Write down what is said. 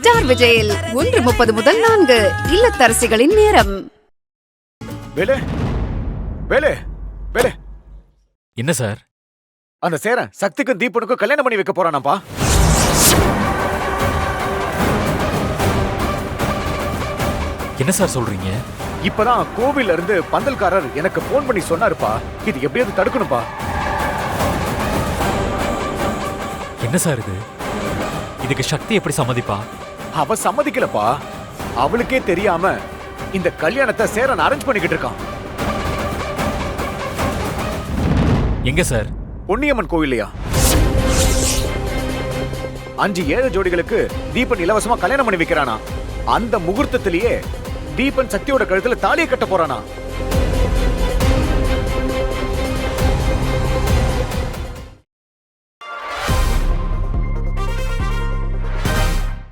Star விஜயில் ஒன்று முப்பது முதல் நான்கு இல்லத்தரசிகளின் நேரம். வேலு வேலு வேலு. என்ன சார்? அந்த சேரன் சக்திக்கும் தீபனுக்கும் கல்யாணம் பண்ணி வைக்க போறானாப்பா என்ன சார் சொல்றீங்க? இப்பதான் கோவில்ல இருந்து பந்தல்காரர் எனக்கு போன் பண்ணி சொன்னாருப்பா. இது எப்படியாவது தடுக்கணும்பா. என்ன சார் இது? இதுக்கு சக்தி எப்படி சம்மதிப்பா? அவ சம்மதிக்கலப்பா. அவளுக்கே தெரியாம இந்த கல்யாணத்தை சேரன் அரேஞ்ச் பண்ணிக்கிட்டு இருக்கான். எங்க சார்? பொன்னியம்மன் கோவில்லையா? அஞ்சு ஏழு ஜோடிகளுக்கு தீபன் இலவசமா கல்யாணம் பண்ணி வைக்கிறானா? அந்த முகூர்த்தத்திலேயே தீபன் சக்தியோட கழுத்துல தாலியை கட்ட போறானா?